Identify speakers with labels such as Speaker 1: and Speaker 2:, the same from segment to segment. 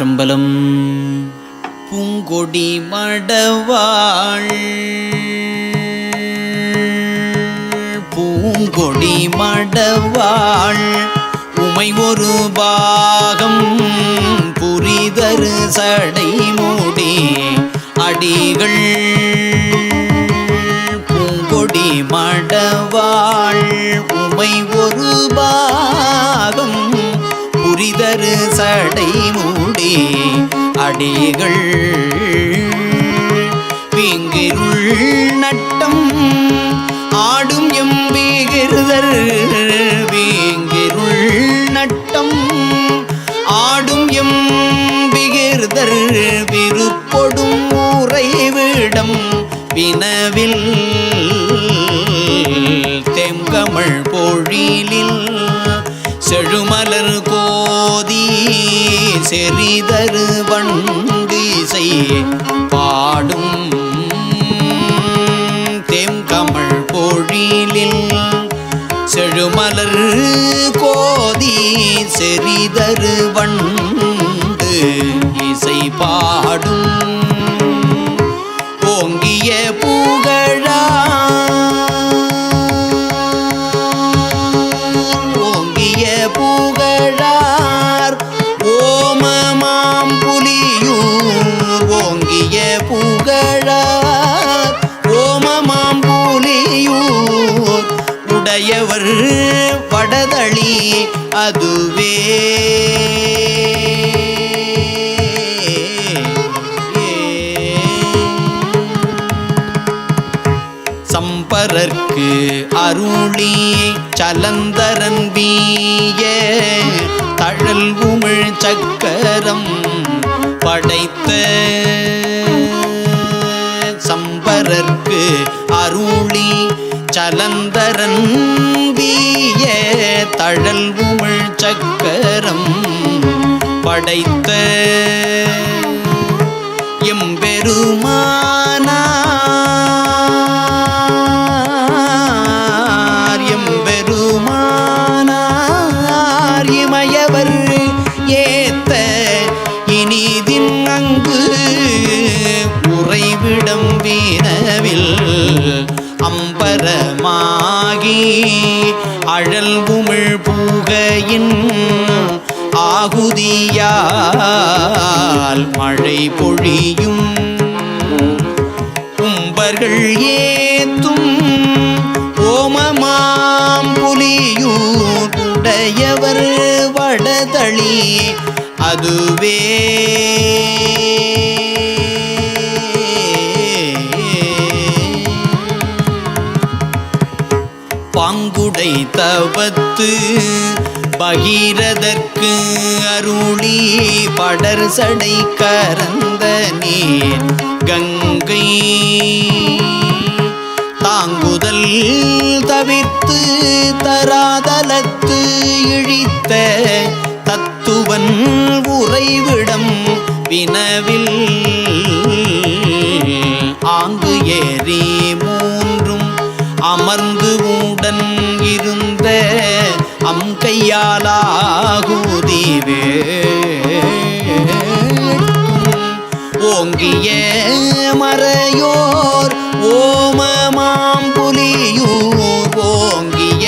Speaker 1: திருச்சிற்றம்பலம் பூங்கொடி மடவாள். பூங்கொடி மடவாள். உமை ஒரு பாகம் புரிதரு சடை மூடி அடிகள். பூங்கொடி மடவாள். உமை ஒரு பாகம் புரிதரு சடை மூடி அடிகள். பீங்கிருள் நட்டம் ஆடும் எம்பீகிருதர். வீங்கிருள் நட்டம் ஆடும் எம்பிகிருதர். விருப்பொடும் உறைவிடம் வினவில். தெங்கமள் பொழிலில் செறிதரு வண்டிசை பாடும் தேம்கமள் பொழிலில் செழுமலர் கோதி செறிதரு வண்டு இசை பாடும் புலியூர் ஓங்கிய புகழார் ஓமமாம் புலியூர். உடையவர் படதளி அதுவே. சம்பரர்க்கு அருளி சலந்தரன் வீய தழல் உமிழ் சம்பரம் படைத்த சம்பரர்க்கு அருளி சலந்தரன் வீய தழல் உமிழ் சக்கரம் படைத்த பூகையின் ஆகுதியால் மழை பொழியும். கும்பர்கள் ஏத்தும் ஓமமாம் புலியூருடையவர் வடதளி அதுவே. பாங்குடை தவத்து பகீரதற்கு அருளி படர் சடை கரந்த நீர் கங்கை. தாங்குதல் தவிர்த்து தராதலத்து இழித்த தத்துவன் உறைவிடம் வினவில். ஆங்கு ஏறி அமர்ந்து உடன் இருந்த அம் அம்கையாலாகுதிவே ஓங்கிய மறையோர் ஓமமாம் புலியூர். ஓங்கிய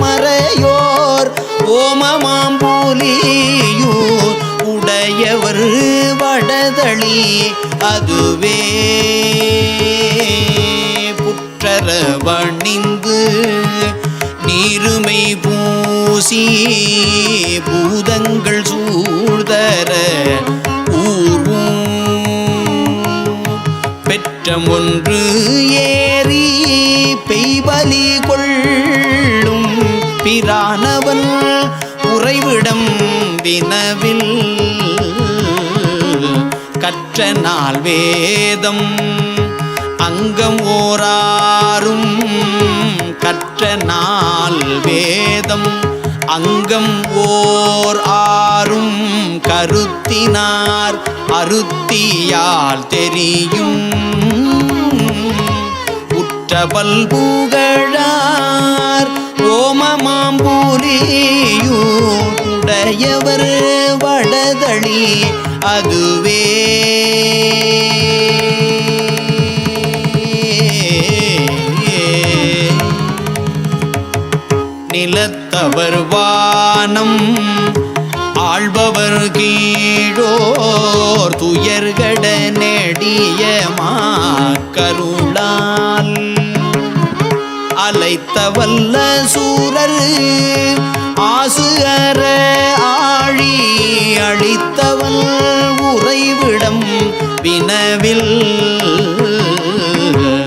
Speaker 1: மறையோர் ஓமமாம் புலியூர். உடையவர் வடதளி அதுவே. புற்றர வணிந்து நீருமை பூசி பூதங்கள் சூழ்தர ஊர்வூர் பெற்றம் ஒன்று ஏறி பெய்வலி கொள்ளும். பிரானவன் உறைவிடம் வினவில். கற்ற நாள் வேதம் அங்கம் ஓராறும் கற்ற நாள் வேதம். அங்கம் ஓர் ஆறும் கருத்தினார் அருத்தியால் தெரியும். உற்றபல் புகழார் ஓமமாம்பூரியூடையவர் வடதளி அதுவே வல்ல சூரர் ஆசு அற ஆழி அழித்தவள் உறைவிடம் வினவில்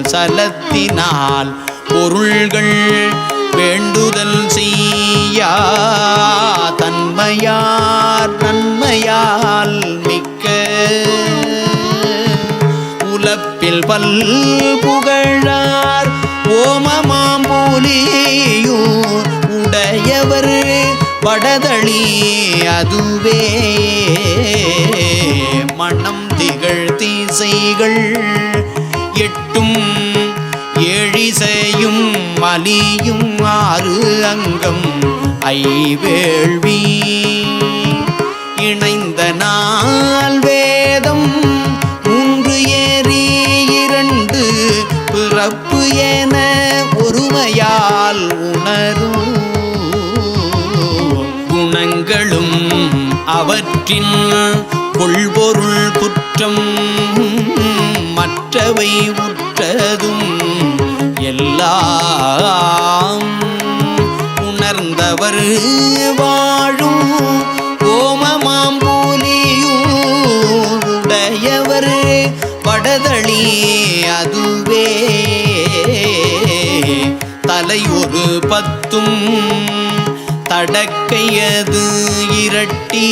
Speaker 1: சலத்தினால் பொருள்கள் வேண்டுதல் செய்யா. தன்மையார் நன்மையால் மிக்க உலப்பில் பல் புகழார் படதளி அதுவே மனம் திகழ் தீசைகள் எட்டும் ஏழிசையும் மலியும் ஆறு அங்கம் ஐவேள்வி. குணங்களும் அவற்றின் கொள்பொருள் குற்றம். மற்றவை உற்றதும் எல்லாம் உணர்ந்தவர் வாழும் ஓமமாம் ஓமமாம்பூலியுடையவர் படதளி அதுவே. தலை ஒரு பத்தும் அடக்கையது இரட்டி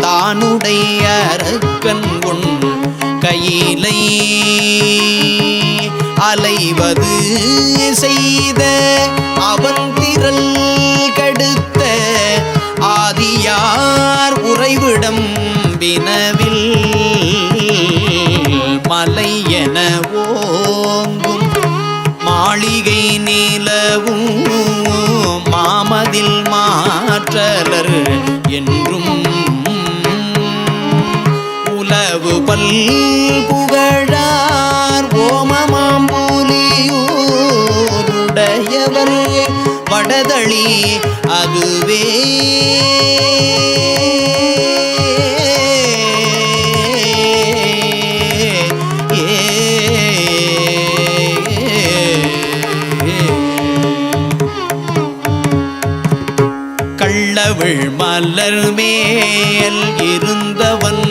Speaker 1: தானுடைய அரக்கன் கொண் கையிலை அலைவது செய்த அதுவே. கள்ளவிழ் மலர் மேல் இருந்தவன்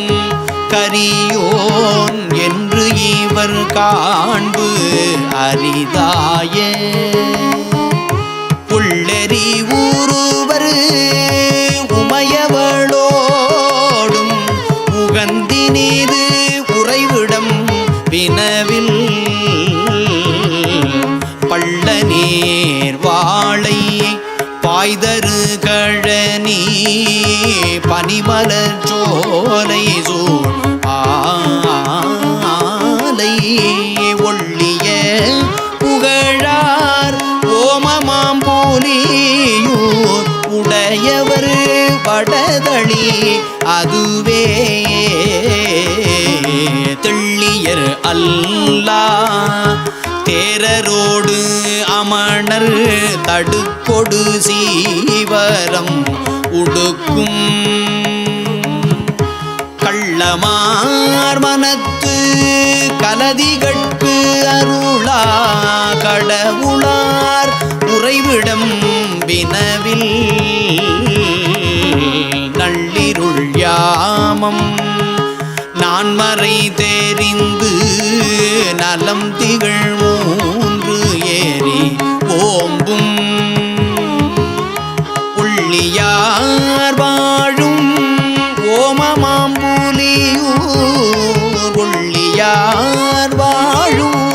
Speaker 1: கரியோன் என்று இவர் காண்பு அரிதாயே தடுக்கொடு சீவரம் உடுக்கும். கள்ளமார் மனத்து கலதிகட்கு அருளா கடவுளார் உறைவிடம் வினவில். நள்ளிருள் யாமம் நான்மறை தெரிந்து நலம் திகழ் மூன்று ஏறி ஓம்பும் புள்ளியார் வாழும் ஓமமாம்பூலியூர் புள்ளியார் வாழும்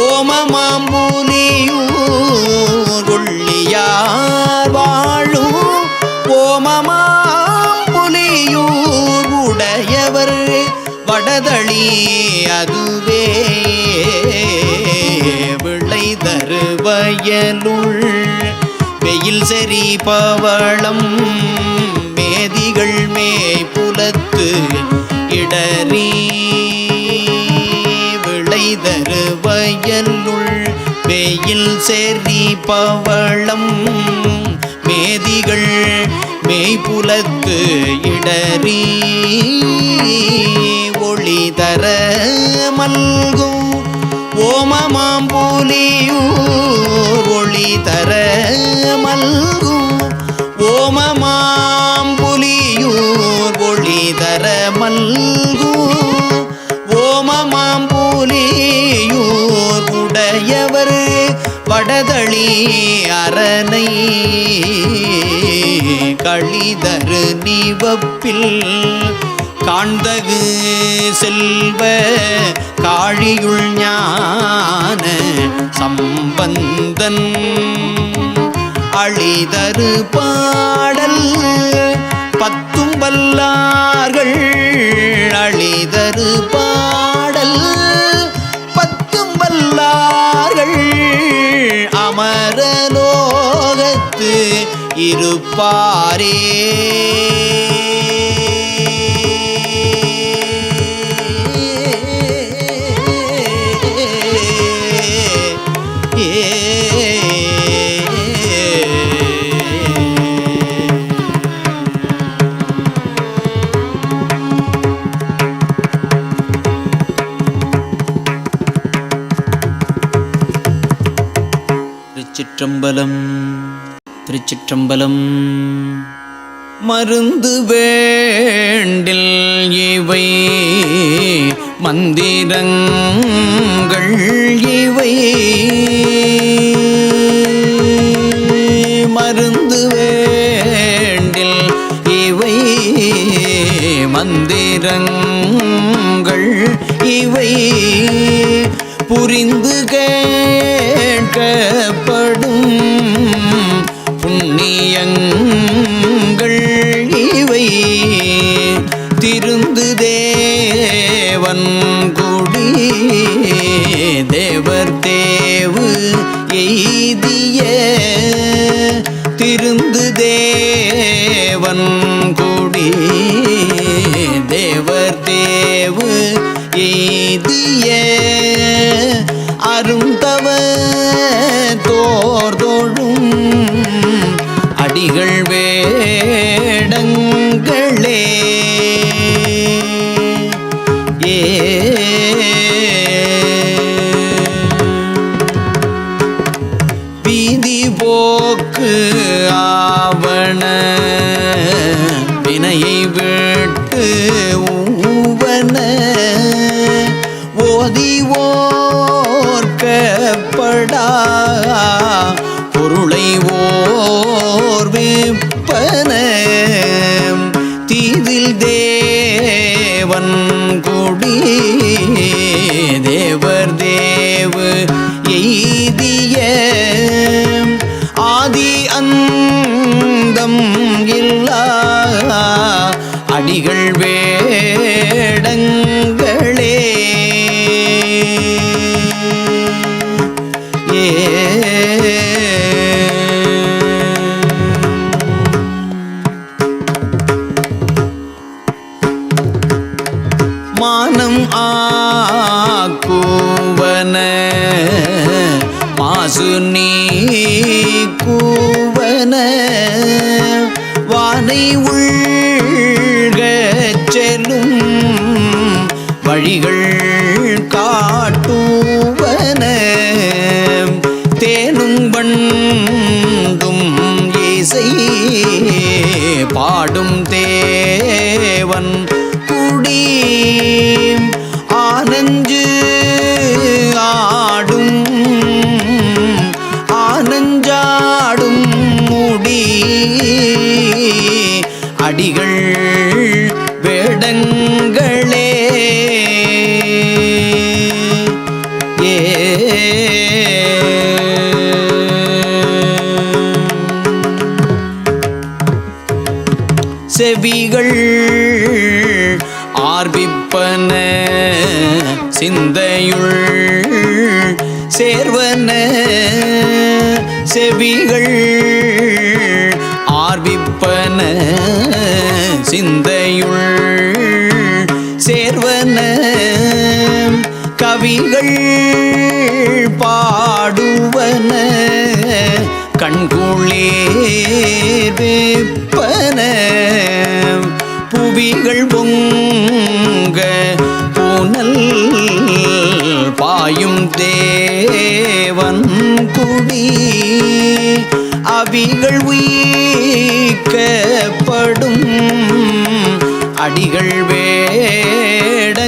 Speaker 1: ஓமமாம்பூலியூர் புள்ளியார் வாழும் ஓமமாம்புலியூர் உடையவர் வடதளி அதுவே தருவயலுள் வெயில் செறி பவளம் மேதிகள் மேய் புலத்து இடறி விளைதரு வயலுள் வெயில் செறி பவளம் மேதிகள் மேய்புலத்து இடறி ஒளி தர மல்கும் ஓமமாம்புலியூர் ஒளி தர மல்கும் ஓமமாம்புலியூர் ஒளி தர மல்கும் ஓமமாம்புலியூர் உடையவர் வடதளி அரணை களிதரு நிவப்பில் காண்தகு செல்வ காழியுள் ஞான சம்பந்தன். அழிதரு பாடல் பத்தும் வல்லார்கள். அழிதரு பாடல் பத்தும் வல்லார்கள். அமரலோகத்து இருப்பாரே. திருச்சிற்றம்பலம் மருந்து வேண்டில் இவை மந்திரங்கள் இவை. மருந்து வேண்டில் இவை மந்திரங்கள் இவை. புரிந்து சேர்வன செவிகள் ஆர்விப்பன சிந்தையுள் சேர்வன கவிகள் பாடுவன கண்குளேர்ப்பன புவிகள் பொங்க பூனல் பாயும் தேவன் குடி அவிகள் உயிக்கப்படும் அடிகள் வேடங்களே.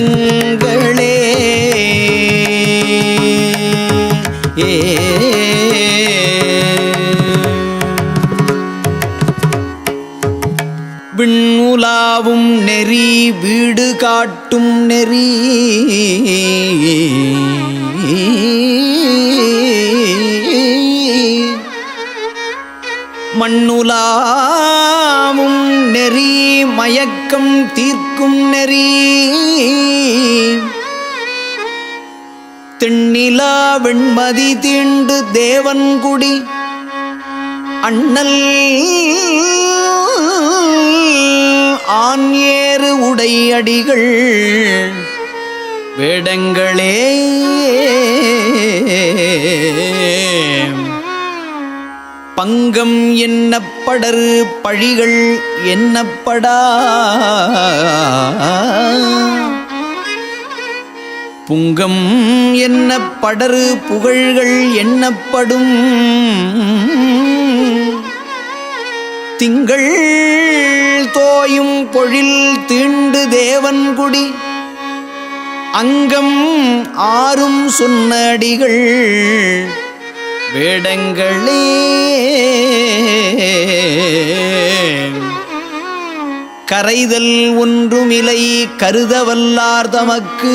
Speaker 1: வெண்மதி தீண்டு தேவன்குடி அண்ணல் ஆண் ஏறு உடையடிகள் வேடங்களே. பங்கம் என்னப்படர் பழிகள் என்னப்படா. புங்கம் என்ன படரு புகழ்கள் எண்ணப்படும். திங்கள் தோயும் பொழில் தீண்டு தேவன்குடி. அங்கம் ஆறும் சொன்னடிகள் வேடங்களே. கரைதல் ஒன்றுமிலை கருதவல்லார் தமக்கு.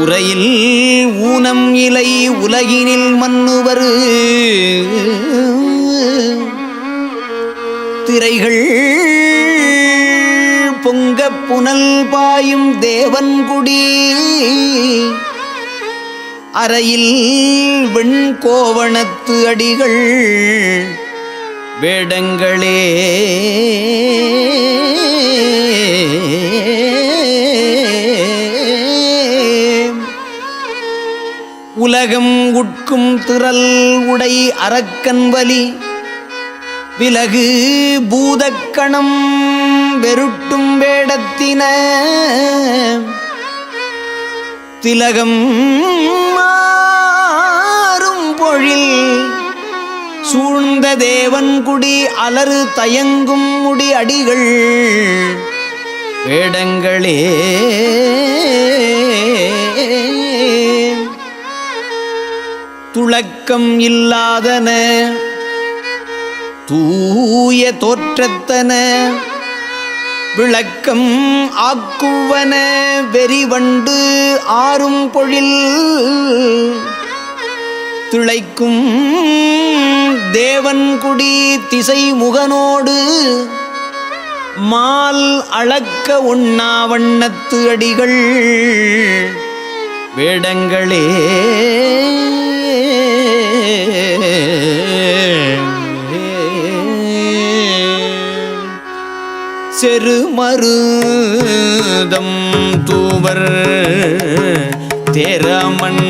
Speaker 1: உரையில் ஊனம் இலை உலகினில் மன்னுவர். திரைகள் பொங்க புனல் பாயும் தேவன்குடி அறையில் வெண்கோவணத்து அடிகள் வேடங்களே. உலகம் உட்கும் திரல் உடை அறக்கன்வலி விலகு பூதக்கணம் வெருட்டும் வேடத்தின. திலகம் மாறும் பொழில் சூழ்ந்த தேவன்குடி அலறு தயங்கும் முடி அடிகள். வேடங்களே. துளக்கம் இல்லாதன. தூய தோற்றத்தன. விளக்கம் ஆக்குவன. வெறிவண்டு ஆறும் பொழில். திளைக்கும் தேவன்குடி திசை முகனோடு மால் அளக்க உண்ணா வண்ணத்து அடிகள் வேடங்களே. செருமருதம் தூவர் தேரமன்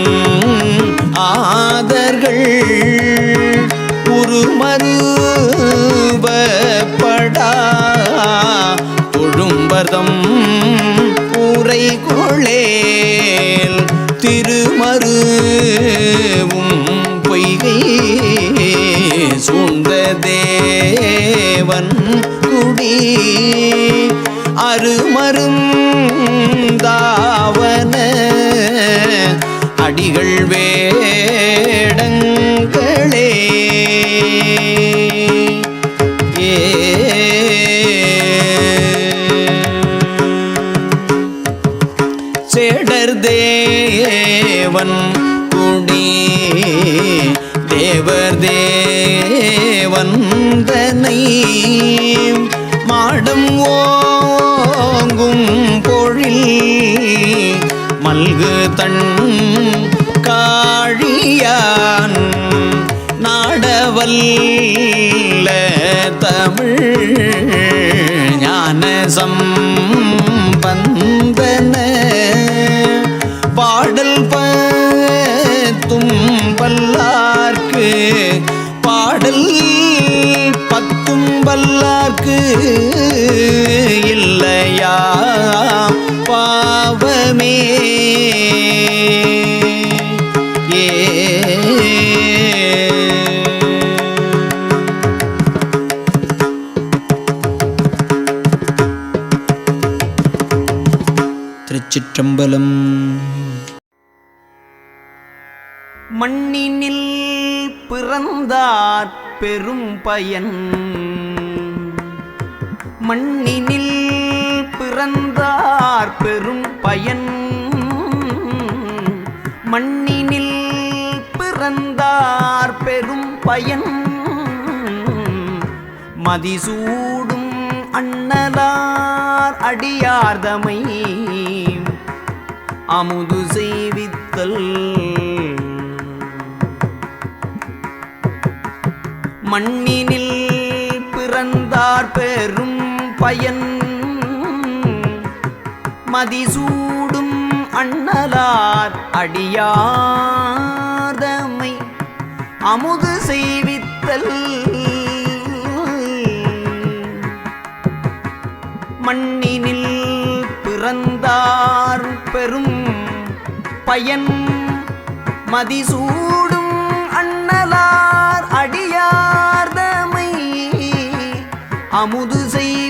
Speaker 1: ஆதர்கள் உருமருவப்படா. தொழும்பதம் உரை கொளேல் திருமருவும் பொய்கை சூழ்ந்த தேவன் குடி. அருமரும் தாவன அடிகள் வேடங்களே. ஏடர் தேவன் குடி. தேவர் தேவன் தனை. மாடம் ஓங்கும் பொழில் மல்கு தன் காழியான் நாடவல்ல தமிழ் ஞான சம்பந்தன. பாடல் பத்தும் பல்லார்க்கு பாடல் பத்தும் பல்லார்க்கு இல்லையா? பாவமே. திருச்சிற்றம்பலம் மண்ணினில் பிறந்தார் பெரும் பயன் மண்ணினில் பிறந்தார் பெரும் பயன் மண்ணினில் பிறந்தார் பெரும் பயன் மதிசூடும் அண்ணலார் அடியார்தமை. அமுது செய்வித்தல். மண்ணினில் பிறந்தார் பெரும் பயன். மதிசூடும் அண்ணலார் அடியார்தமை. அமுது செய்வித்தல். மண்ணினில் பிறந்தார் பெரும் பயன் மதிசூடும் அண்ணலார் அடியார்தமை அமுது செய்